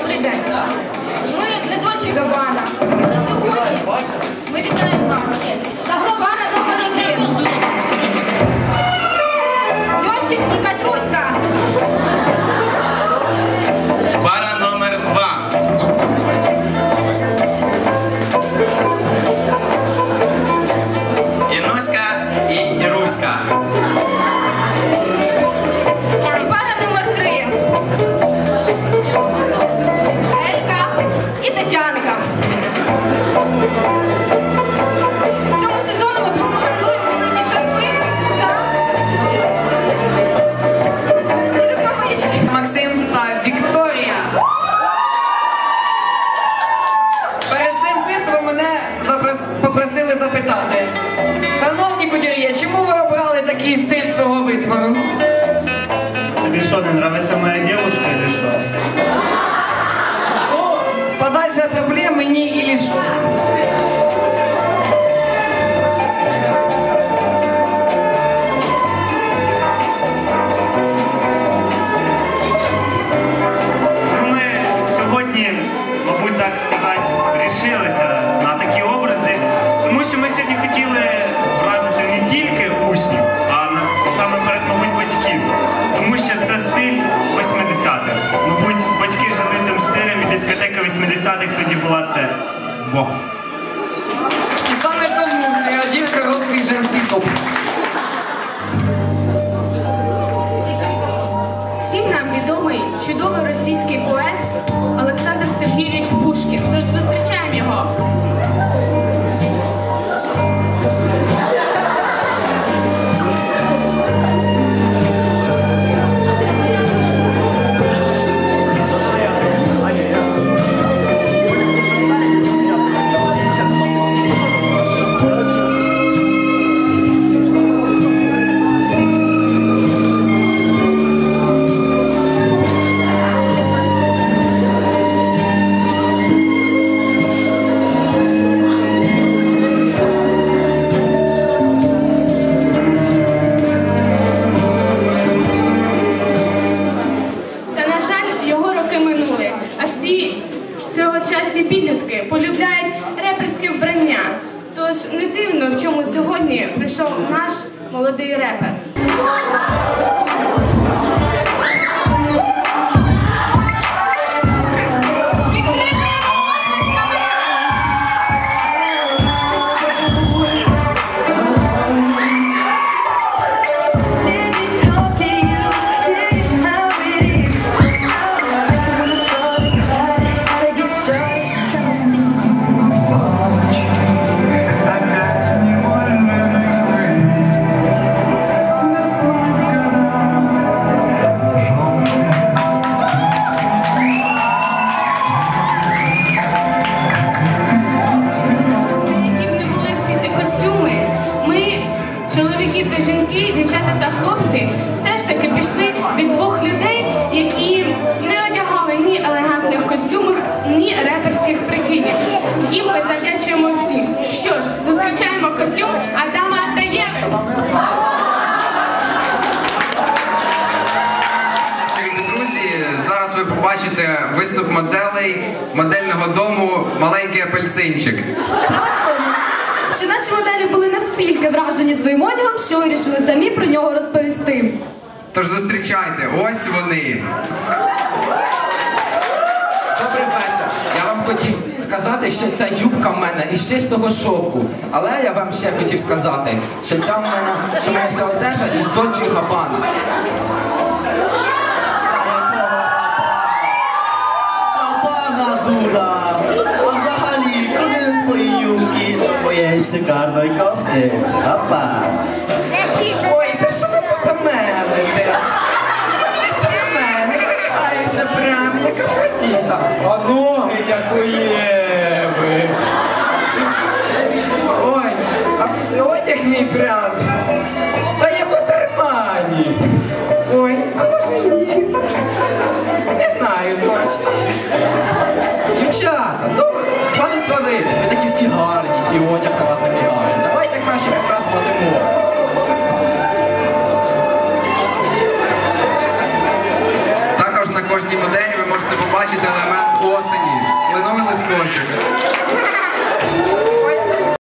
Добрий день. Ми не Дольче Габана, мене попросили запитати. Шановні кутюр'є, чому ви обрали такий стиль свого витвору? Тобі що, не нравится 80-х тоді була це Бог. Тож не дивно, в чому сьогодні прийшов наш молодий репер. Жінки, дівчата та хлопці, все ж таки пішли від двох людей, які не одягали ні елегантних костюмів, ні реперських прикидів. Їм ми завдячуємо всім. Що ж, зустрічаємо костюм Адама та Єви. Зараз ви побачите виступ моделей модельного дому Маленький апельсинчик. Що наші моделі були настільки вражені своїм одягом, що вирішили самі про нього розповісти. Тож зустрічайте, ось вони. Добрий вечір. Я вам хотів сказати, що ця юбка в мене із чистого шовку. Але я вам ще хотів сказати, що ця в мене, що моя вся одежа із Дольче Габана. Моєї шикарної кофти? Апа! Ой, та що ви тут мерите? Подивіться на мене, вирігаюся прям, як Афродіта. А ноги, як у Єви. Ой, а одяг мій прям. Та як у Термані. Ой, а може ні? Не знаю точно. Дівчата, ну, сваритись, ви такі всі гарні, і одяг на вас такий